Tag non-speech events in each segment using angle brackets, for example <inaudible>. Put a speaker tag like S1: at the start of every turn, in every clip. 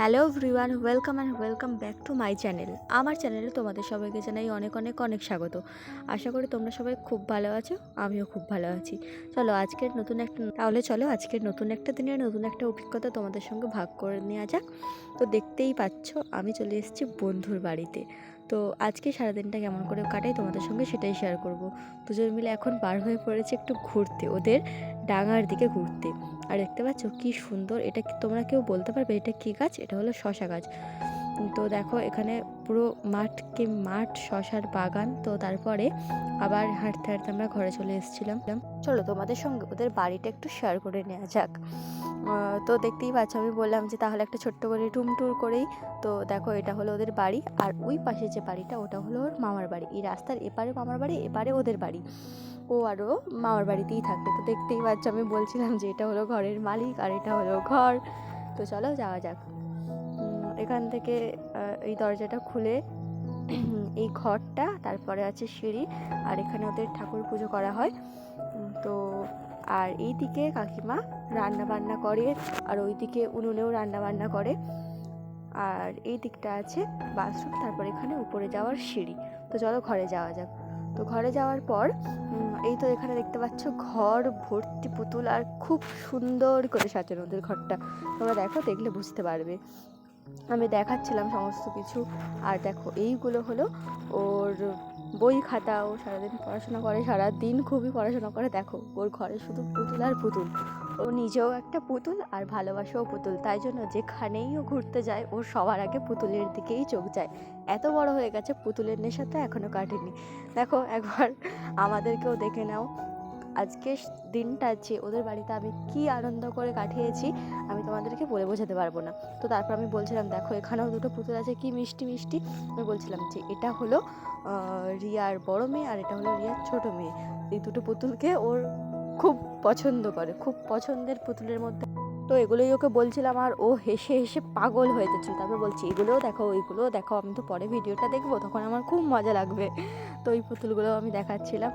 S1: Hello everyone, welcome and welcome back to my channel. আমার চ্যানেলে তোমাদের সবাইকে জানাই অনেক অনেক অনেক স্বাগত। আশা করি তোমরা সবাই খুব ভালো আছো, আমিও খুব ভালো আছি। চলো আজকের নতুন একটা তাহলে চলো আজকের নতুন একটা দিনের নতুন একটা অভিজ্ঞতা তোমাদের সঙ্গে ভাগ করে নেওয়া যাক। তো দেখতেই পাচ্ছ, আমি চলে এসেছি বন্ধুর বাড়িতে। তো আজকে সারাদিনটা কেমন করে কাটাই তোমাদের সঙ্গে সেটাই শেয়ার করব। দুজন মিলে এখন বার হয়ে পড়েছে একটু ঘুরতে, ওদের ডাঙার দিকে ঘুরতে। আর দেখতে পাচ্ছ কি সুন্দর, এটা তোমরা কেউ বলতে পারবে এটা কি গাছ? এটা হলো শশা গাছ। তো দেখো এখানে পুরো মাঠ কি মাঠ, শশার বাগান, তো তারপরে আবার হাঁটতে হাঁটতে আমরা ঘরে চলে এসেছিলাম। চলো তোমাদের সঙ্গে ওদের বাড়িটা একটু শেয়ার করে নেওয়া যাক। তো দেখতেই পাচ্ছ, আমি বললাম যে তাহলে একটা ছোট্ট করে টুম টুর করেই, তো দেখো এটা হলো ওদের বাড়ি, আর ওই পাশে যে বাড়িটা, ওটা হলো ওর মামার বাড়ি। এই রাস্তার এপারে মামার বাড়ি, এপারে ওদের বাড়ি। ও আরও মামার বাড়িতেই থাকবে। তো দেখতেই পাচ্ছ, আমি বলছিলাম যে এটা হলো ঘরের মালিক আর এটা হলো ঘর। তো চলো যাওয়া যাক। এখান থেকে এই দরজাটা খুলে <clears throat> এই ঘরটা, তারপরে আছে সিঁড়ি, আর এখানে ওদের ঠাকুর পুজো করা হয়। তো আর এই দিকে কাকিমা রান্না বান্না করে, আর ওই দিকে উনুনেও রান্না বান্না করে। আর এই দিকটা আছে বাথরুম, তারপর এখানে উপরে যাওয়ার সিঁড়ি। তো চলো ঘরে যাওয়া যাক। তো ঘরে যাওয়ার পর এই তো এখানে দেখতে পাচ্ছ ঘর ভর্তি পুতুল, আর খুব সুন্দর করে সাজানো ওদের ঘরটা। তোমরা দেখো, দেখলে বুঝতে পারবে। আমি দেখাচ্ছিলাম সমস্ত কিছু। আর দেখো, এইগুলো হলো ওর বই খাতা ও সারাদিন পড়াশোনা করে সারা দিন খুবই পড়াশোনা করে। দেখো, ওর ঘরে শুধু পুতুল আর পুতুল। ও নিজেও একটা পুতুল আর ভালোবাসেও পুতুল। তাই জন্য যেখানেই ও ঘুরতে যায় ওর সবার আগে পুতুলের দিকেই চোখ যায়। এত বড় হয়ে গেছে, পুতুলের নেশা তো এখনও কাটেনি। দেখো, একবার আমাদেরকেও দেখে নাও। আজকে দিনটা যে ওদের বাড়িতে আমি কি আনন্দ করে কাটিয়েছি, আমি তোমাদেরকে বলে বোঝাতে পারব না। তো তারপর আমি বলছিলাম, দেখো, এখানেও দুটো পুতুল আছে, কি মিষ্টি মিষ্টি? আমি বলছিলাম যে, এটা হলো রিয়ার বড় মেয়ে আর এটা হলো রিয়ার ছোট মেয়ে। এই দুটো পুতুলকে ওর খুব পছন্দ করে, খুব পছন্দের পুতুলের মধ্যে তো এগুলোই ওকে বলছিলাম আর ও হেসে হেসে পাগল হয়ে যাচ্ছিল। তারপর বলছি, এগুলোও দেখো, ওইগুলোও দেখো, আমি তো পরে ভিডিওটা দেখব, তখন আমার খুব মজা লাগবে। তো ওই পুতুলগুলো আমি দেখাচ্ছিলাম।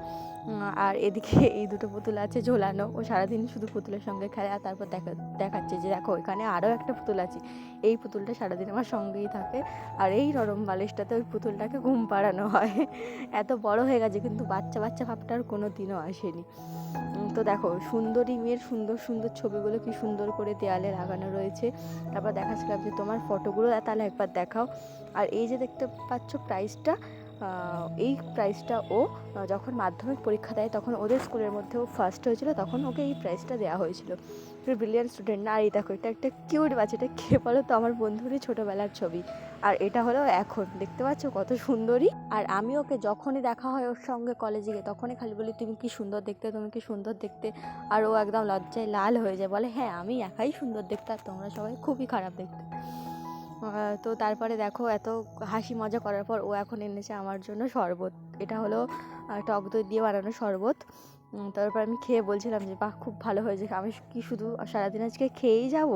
S1: আর এদিকে এই দুটো পুতুল আছে ঝোলানো, ও সারাদিন শুধু পুতুলের সঙ্গে খেলে আর তারপর দেখা, দেখাচ্ছে যে দেখো এখানে আরও একটা পুতুল আছে। এই পুতুলটা সারাদিন আমার সঙ্গেই থাকে। আর এই নরম বালিশটাতে ওই পুতুলটাকে ঘুম পাড়ানো হয়। এত বড় হয়ে গেছে, কিন্তু বাচ্চা বাচ্চা ভাবটা আর কোনো দিনও আসেনি। তো দেখো, সুন্দরী মেয়ের সুন্দর সুন্দর ছবিগুলো কি সুন্দর করে দেয়ালে লাগানো রয়েছে। তারপর দেখাচ্ছিলাম যে তোমার ফটোগুলো তাহলে একবার দেখাও। আর এই যে দেখতে পাচ্ছ প্রাইসটা এই প্রাইসটা ও যখন মাধ্যমিক পরীক্ষা দেয় তখন ওদের স্কুলের মধ্যেও ফার্স্ট হয়েছিল, তখন ওকে এই প্রাইসটা দেওয়া হয়েছিল। ব্রিলিয়ান্ট স্টুডেন্ট না, আর এই দেখো, এটা একটা কিউট বাচ্চা, এটা কে বলো তো আমার বন্ধুরই ছোটোবেলার ছবি। আর এটা হলো এখন। দেখতে পাচ্ছ কত সুন্দরী। আর আমি ওকে যখনই দেখা হয় ওর সঙ্গে কলেজে গিয়ে, তখনই খালি বলি, তুমি কি সুন্দর দেখতে? তুমি কি সুন্দর দেখতে? আর ও একদম লজ্জায় লাল হয়ে যায়, বলে হ্যাঁ আমি একাই সুন্দর দেখতে আর তোমরা সবাই খুবই খারাপ দেখতে। তো তারপরে দেখো এত হাসি মজা করার পর ও এখন এনেছে আমার জন্য শরবত। এটা হলো টক দই দিয়ে বানানো শরবত। তারপর আমি খেয়ে বলছিলাম যে, বাহ, খুব ভালো হয়েছে। আমি কি শুধু সারাদিন আজকে খেয়েই যাব?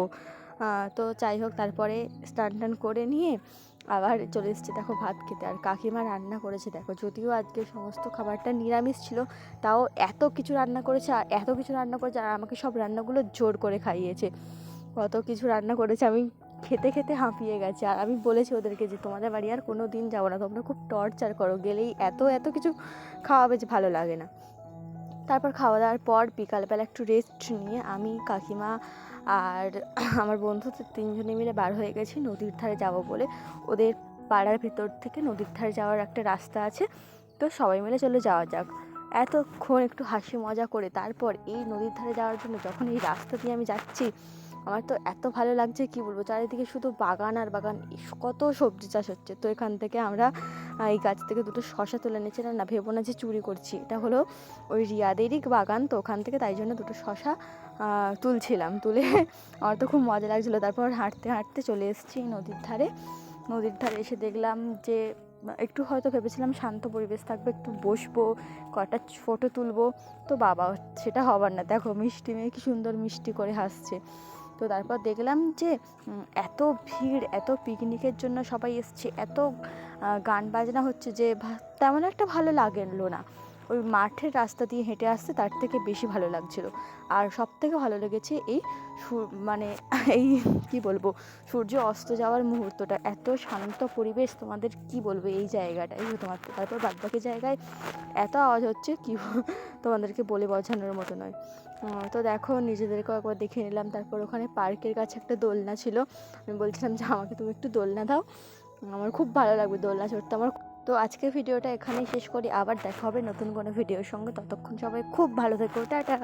S1: তো যাই হোক, তারপরে স্নান টান করে নিয়ে আবার চলে এসেছি দেখো ভাত খেতে। আর কাকিমা রান্না করেছে, দেখো যদিও আজকে সমস্ত খাবারটা নিরামিষ ছিল, তাও এত কিছু রান্না করেছে, আর এত কিছু রান্না করেছে, আর আমাকে সব রান্নাগুলো জোর করে খাইয়েছে। কত কিছু রান্না করেছে, আমি খেতে খেতে হাঁপিয়ে গেছে। আর আমি বলেছি ওদেরকে যে, তোমাদের বাড়ি আর কোনো দিন যাব না, তোমরা খুব টর্চার করো, গেলেই এত এত কিছু খাওয়াবে যে ভালো লাগে না। তারপর খাওয়া দাওয়ার পর বিকালবেলা একটু রেস্ট নিয়ে আমি কাকিমা আর <clears throat> আমার বন্ধু তিনজনে মিলে বার হয়ে গেছি নদীর ধারে যাব বলে। ওদের পাড়ার ভেতর থেকে নদীর ধারে যাওয়ার একটা রাস্তা আছে। তো সবাই মিলে চলে যাওয়া যাক। এতক্ষণ একটু হাসি মজা করে তারপর এই নদীর ধারে যাওয়ার জন্য যখন এই রাস্তা দিয়ে আমি যাচ্ছি আমার তো এত ভালো লাগছে, কি বলব? চারিদিকে শুধু বাগান আর বাগান কত সবজি চাষ হচ্ছে। তো এখান থেকে আমরা এই গাছ থেকে দুটো শশা তুলে নিয়েছিলাম না ভেবো না যে চুরি করছি। এটা হলো ওই রিয়াদেরই বাগান, তো ওখান থেকে তাই জন্য দুটো শশা তুলছিলাম। তুলে <laughs> আমার তো খুব মজা লাগছিল। তারপর হাঁটতে হাঁটতে চলে এসেছি নদীর ধারে। নদীর ধারে এসে দেখলাম যে, একটু হয়তো ভেবেছিলাম শান্ত পরিবেশ থাকবে, একটু বসবো, কটা ফটো তুলবো। তো বাবা, সেটা হবার না। দেখো, মিষ্টি মেয়ে, কি সুন্দর মিষ্টি করে হাসছে। তো তারপর দেখলাম যে এত ভিড়, এত পিকনিকের জন্য সবাই এসছে, এত গান বাজনা হচ্ছে যে তেমন একটা ভালো লাগল না। ওই মাঠের রাস্তা দিয়ে হেঁটে আসতে তার থেকে বেশি ভালো লাগছিল। আর সব থেকে ভালো লেগেছে এই মানে <laughs> এই কি বলব, সূর্য অস্ত যাওয়ার মুহূর্তটা। এত শান্ত পরিবেশ, তোমাদের কি বলব এই জায়গাটা? এই তোমার, তারপর বাদবাকি জায়গায় এত আওয়াজ হচ্ছে, কি তোমাদেরকে বলে বোঝানোর মতো নয়। তো দেখো, নিজেদেরকেও একবার দেখে নিলাম। তারপর ওখানে পার্কের কাছে একটা দোলনা ছিল। আমি বলছিলাম যে, আমাকে তুমি একটু দোলনা দাও। আমার খুব ভালো লাগবে দোলনা চড়তে। আমার তো আজকের ভিডিওটা এখানেই শেষ করি। আবার দেখা হবে নতুন কোনো ভিডিওর সঙ্গে। ততক্ষণ সবাই খুব ভালো থেকো। টাটা!